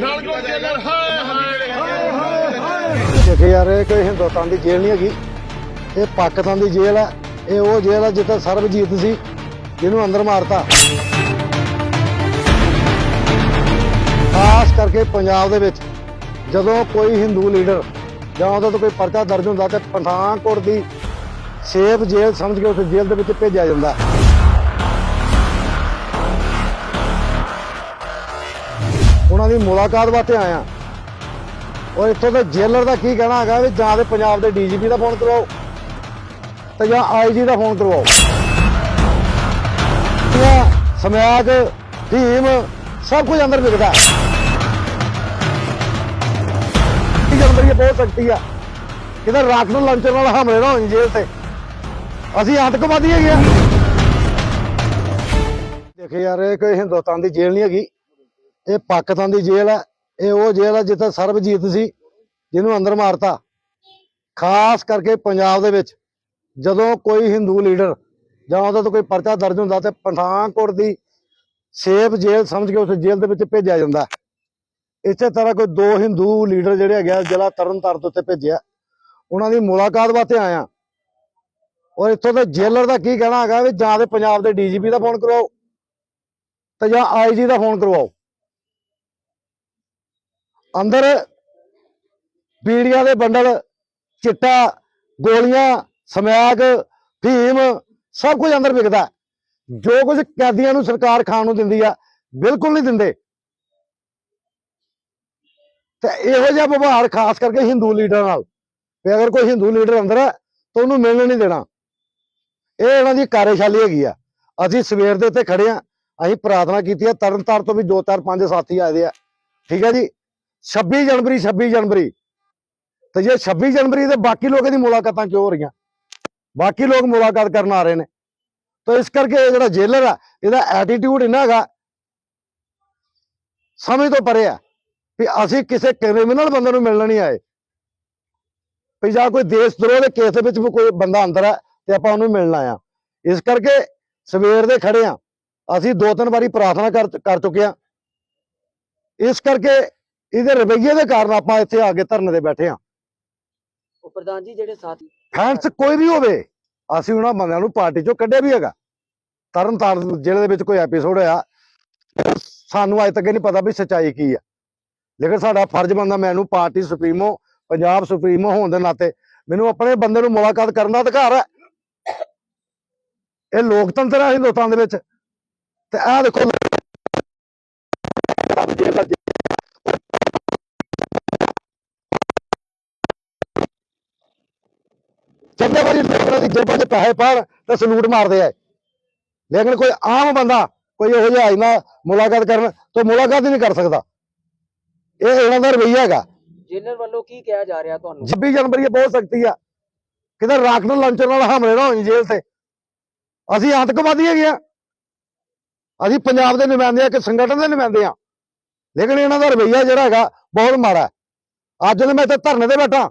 ਨਾਲ ਕੋ ਜੇਲਰ ਹਾਏ ਹਾਏ ਦੇਖੇ ਯਾਰ, ਇਹ ਕੋਈ ਹਿੰਦੁਸਤਾਨ ਦੀ ਜੇਲ੍ਹ ਨਹੀਂ ਹੈਗੀ। ਇਹ ਪਾਕਿਸਤਾਨ ਦੀ ਜੇਲ੍ਹ ਹੈ ਇਹ ਉਹ ਜੇਲ੍ਹ ਹੈ ਜਿੱਥੇ ਸਰਬਜੀਤ ਸੀ, ਜਿਹਨੂੰ ਅੰਦਰ ਮਾਰਤਾ। ਖਾਸ ਕਰਕੇ ਪੰਜਾਬ ਦੇ ਵਿੱਚ, ਜਦੋਂ ਕੋਈ ਹਿੰਦੂ ਲੀਡਰ ਜਾਂ ਉਹਦਾ ਤੋਂ ਕੋਈ ਪਰਚਾ ਦਰਜ ਹੁੰਦਾ, ਤੇ ਪਠਾਨਕੋਟ ਦੀ ਸੇਫ ਜੇਲ੍ਹ ਸਮਝ ਕੇ ਉਸ ਜੇਲ੍ਹ ਦੇ ਵਿੱਚ ਭੇਜਿਆ ਜਾਂਦਾ। ਉਹਨਾਂ ਦੀ ਮੁਲਾਕਾਤ ਵਾਸਤੇ ਆਇਆ ਔਰ ਇੱਥੋਂ ਦੇ ਜੇਲਰ ਦਾ ਕੀ ਕਹਿਣਾ ਹੈਗਾ ਵੀ ਜਾਂ ਤੇ ਪੰਜਾਬ ਦੇ ਡੀਜੀਪੀ ਦਾ ਫੋਨ ਕਰਵਾਓ ਤੇ ਜਾਂ ਆਈਜੀ ਦਾ ਫੋਨ ਕਰਵਾਓ। ਇਹ ਸਮੈਕ ਟੀਮ ਸਭ ਕੁਝ ਅੰਦਰ ਵਿਕਦਾ। ਇਹ ਜਨਵਰੀ ਬਹੁਤ ਸਕਤੀ ਆ। ਕਿਤੇ ਰਾਤ ਨੂੰ ਲੰਚਰ ਨਾਲ ਹਮਲੇ ਨਾ ਹੋਣ ਜੇਲ੍ਹ ਤੇ। ਅਸੀਂ ਆਤੰਕਵਾਦੀ ਹੈਗੇ ਆ। ਦੇਖੇ ਯਾਰ, ਇਹ ਕੋਈ ਹਿੰਦੁਸਤਾਨ ਦੀ ਜੇਲ੍ਹ ਨਹੀਂ ਹੈਗੀ। ਇਹ ਪਾਕਿਸਤਾਨ ਦੀ ਜੇਲ੍ਹ ਹੈ। ਇਹ ਉਹ ਜੇਲ੍ਹ ਹੈ ਜਿੱਥੇ ਸਰਬਜੀਤ ਸੀ, ਜਿਹਨੂੰ ਅੰਦਰ ਮਾਰਤਾ। ਖਾਸ ਕਰਕੇ ਪੰਜਾਬ ਦੇ ਵਿੱਚ ਜਦੋਂ ਕੋਈ ਹਿੰਦੂ ਲੀਡਰ ਜਾਂ ਉਹਦਾ ਤੋਂ ਕੋਈ ਪਰਚਾ ਦਰਜ ਹੁੰਦਾ ਤੇ ਪਠਾਨਕੋਟ ਦੀ ਸੇਫ ਜੇਲ੍ਹ ਸਮਝ ਕੇ ਉਸ ਜੇਲ੍ਹ ਦੇ ਵਿੱਚ ਭੇਜਿਆ ਜਾਂਦਾ ਇਸੇ ਤਰ੍ਹਾਂ ਕੋਈ ਦੋ ਹਿੰਦੂ ਲੀਡਰ ਜਿਹੜੇ ਹੈਗੇ ਆ, ਜ਼ਿਲ੍ਹਾ ਤਰਨਤਾਰਨ ਤੋਂ ਉੱਤੇ ਭੇਜਿਆ। ਉਹਨਾਂ ਦੀ ਮੁਲਾਕਾਤ ਵਾਸਤੇ ਆਇਆ। ਔਰ ਇੱਥੋਂ ਦੇ ਜੇਲਰ ਦਾ ਕੀ ਕਹਿਣਾ ਹੈਗਾ ਵੀ ਜਾਂ ਤੇ ਪੰਜਾਬ ਦੇ ਡੀਜੀਪੀ ਦਾ ਫੋਨ ਕਰਵਾਓ ਤੇ ਜਾਂ ਆਈਜੀ ਦਾ ਫੋਨ ਕਰਵਾਓ। ਅੰਦਰ ਬੀੜੀਆਂ ਦੇ ਬੰਡਲ, ਚਿੱਟਾ, ਗੋਲੀਆਂ, ਸਮੈਕ, ਭੀਮ, ਸਭ ਕੁਝ ਅੰਦਰ ਵਿਕਦਾ ਜੋ ਕੁਝ ਕੈਦੀਆਂ ਨੂੰ ਸਰਕਾਰ ਖਾਣ ਨੂੰ ਦਿੰਦੀ ਆ, ਬਿਲਕੁਲ ਨਹੀਂ ਦਿੰਦੇ। ਤੇ ਇਹੋ ਜਿਹਾ ਵਿਵਹਾਰ ਖਾਸ ਕਰਕੇ ਹਿੰਦੂ ਲੀਡਰਾਂ ਨਾਲ, ਵੀ ਅਗਰ ਕੋਈ ਹਿੰਦੂ ਲੀਡਰ ਅੰਦਰ ਹੈ ਤਾਂ ਉਹਨੂੰ ਮਿਲਣ ਨਹੀਂ ਦੇਣਾ। ਇਹ ਇਹਨਾਂ ਦੀ ਕਾਰਜਸ਼ਾਲੀ ਹੈਗੀ ਆ। ਅਸੀਂ ਸਵੇਰ ਦੇ ਉੱਤੇ ਖੜੇ ਆ, ਅਸੀਂ ਪ੍ਰਾਰਥਨਾ ਕੀਤੀ ਹੈ ਤਰਨਤਾਰ ਤੋਂ ਵੀ ਦੋ ਚਾਰ ਪੰਜ ਸਾਥੀ ਆਏ ਦੇ ਆ। ਠੀਕ ਹੈ ਜੀ? 26 ਜਨਵਰੀ 26 ਜਨਵਰੀ। ਤੇ ਜੇ 26 ਜਨਵਰੀ ਦੇ ਬਾਕੀ ਲੋਕਾਂ ਦੀ ਮੁਲਾਕਾਤਾਂ ਕਿਉਂ ਹੋ ਰਹੀਆਂ? ਬਾਕੀ ਲੋਕ ਮੁਲਾਕਾਤ ਕਰਨ ਆ ਰਹੇ ਨੇ। ਤਾਂ ਇਸ ਕਰਕੇ ਇਹ ਜਿਹੜਾ ਜੇਲਰ ਆ, ਇਹਦਾ ਐਟੀਟਿਊਡ ਇੰਨਾ ਹੈਗਾ ਸਮਝ ਤੋਂ ਪਰੇ ਆ, ਵੀ ਅਸੀਂ ਕਿਸੇ ਕ੍ਰਿਮੀਨਲ ਬੰਦੇ ਨੂੰ ਮਿਲਣ ਨਹੀਂ ਆਏ। ਵੀ ਜਾਂ ਕੋਈ ਦੇਸ਼ ਦਰੋਹ ਦੇ ਕੇਸ ਦੇ ਵਿੱਚ ਵੀ ਕੋਈ ਬੰਦਾ ਅੰਦਰ ਹੈ ਤੇ ਆਪਾਂ ਉਹਨੂੰ ਮਿਲਣ ਆਇਆ ਇਸ ਕਰਕੇ ਸਵੇਰ ਦੇ ਖੜੇ ਆ। ਅਸੀਂ ਦੋ ਤਿੰਨ ਵਾਰੀ ਪ੍ਰਾਰਥਨਾ ਕਰ ਕਰ ਚੁੱਕੇ ਆ। ਇਸ ਕਰਕੇ ਇਹਦੇ ਰਵੱਈਏ ਦੇ ਕਾਰਨ ਆਪਾਂ ਇੱਥੇ ਆ ਕੇ ਧਰਨੇ ਤੇ ਬੈਠੇ ਆ ਉਹ ਪ੍ਰਧਾਨ ਜੀ ਜਿਹੜੇ ਸਾਥੀ ਫੈਂਸ ਕੋਈ ਵੀ ਹੋਵੇ ਅਸੀਂ ਉਹਨਾਂ ਬੰਦਿਆਂ ਨੂੰ ਪਾਰਟੀ ਚੋਂ ਕੱਢਿਆ ਵੀ ਹੈਗਾ। ਤਰਨ ਤਾਰਨ ਜ਼ਿਲ੍ਹੇ ਦੇ ਵਿੱਚ ਕੋਈ ਐਪੀਸੋਡ ਹੋਇਆ ਸਾਨੂੰ ਅਜੇ ਤੱਕ ਨਹੀਂ ਪਤਾ ਵੀ ਸੱਚਾਈ ਕੀ ਆ। ਲੇਕਿਨ ਸਾਡਾ ਫਰਜ਼ ਬਣਦਾ ਮੈਨੂੰ ਪਾਰਟੀ ਸੁਪਰੀਮੋ ਪੰਜਾਬ ਸੁਪਰੀਮੋ ਹੋਣ ਦੇ ਨਾਤੇ ਮੈਨੂੰ ਆਪਣੇ ਬੰਦੇ ਨੂੰ ਮੁਲਾਕਾਤ ਕਰਨ ਦਾ ਅਧਿਕਾਰ ਹੈ ਇਹ ਲੋਕਤੰਤਰ ਹੈ ਹਿੰਦੁਸਤਾਨ ਦੇ ਵਿੱਚ। ਤੇ ਆਹ ਦੇਖੋ ਚੰਗੇ ਵਾਰੀ ਲੋਕਾਂ ਦੀ ਜੇਬਾਂ 'ਚ ਪੈਸੇ ਪਾਣ ਤੇ ਸਲੂਟ ਮਾਰਦੇ ਆ। ਲੇਕਿਨ ਕੋਈ ਆਮ ਬੰਦਾ ਕੋਈ ਇਹੋ ਜਿਹਾ ਆਇਨਾ ਮੁਲਾਕਾਤ ਕਰਨ ਤੋਂ ਮੁਲਾਕਾਤ ਹੀ ਨਹੀਂ ਕਰ ਸਕਦਾ। ਇਹ ਇਹਨਾਂ ਦਾ ਰਵੱਈਆ ਹੈਗਾ। ਜੇਲਰ ਵੱਲੋਂ ਕੀ ਕਿਹਾ ਜਾ ਰਿਹਾ ਤੁਹਾਨੂੰ? 26 ਜਨਵਰੀ ਇਹ ਬਹੁਤ ਸਖਤੀ ਆ। ਕਿਤੇ ਰਾਕਟ ਲਾਂਚਰ ਨਾਲ ਹਮਲੇ ਨਾ ਹੋਣ ਜੇਲ੍ਹ ਤੇ। ਅਸੀਂ ਆਤੰਕਵਾਦੀ ਹੈਗੇ ਆ। ਅਸੀਂ ਪੰਜਾਬ ਦੇ ਨੁਮਾਇੰਦੇ ਆ ਕਿ ਸੰਗਠਨ ਦੇ ਨੁਮਾਇੰਦੇ ਆ। ਲੇਕਿਨ ਇਹਨਾਂ ਦਾ ਰਵੱਈਆ ਜਿਹੜਾ ਹੈਗਾ ਬਹੁਤ ਮਾੜਾ। ਅੱਜ ਜਦੋਂ ਮੈਂ ਇੱਥੇ ਧਰਨੇ ਤੇ ਬੈਠਾ।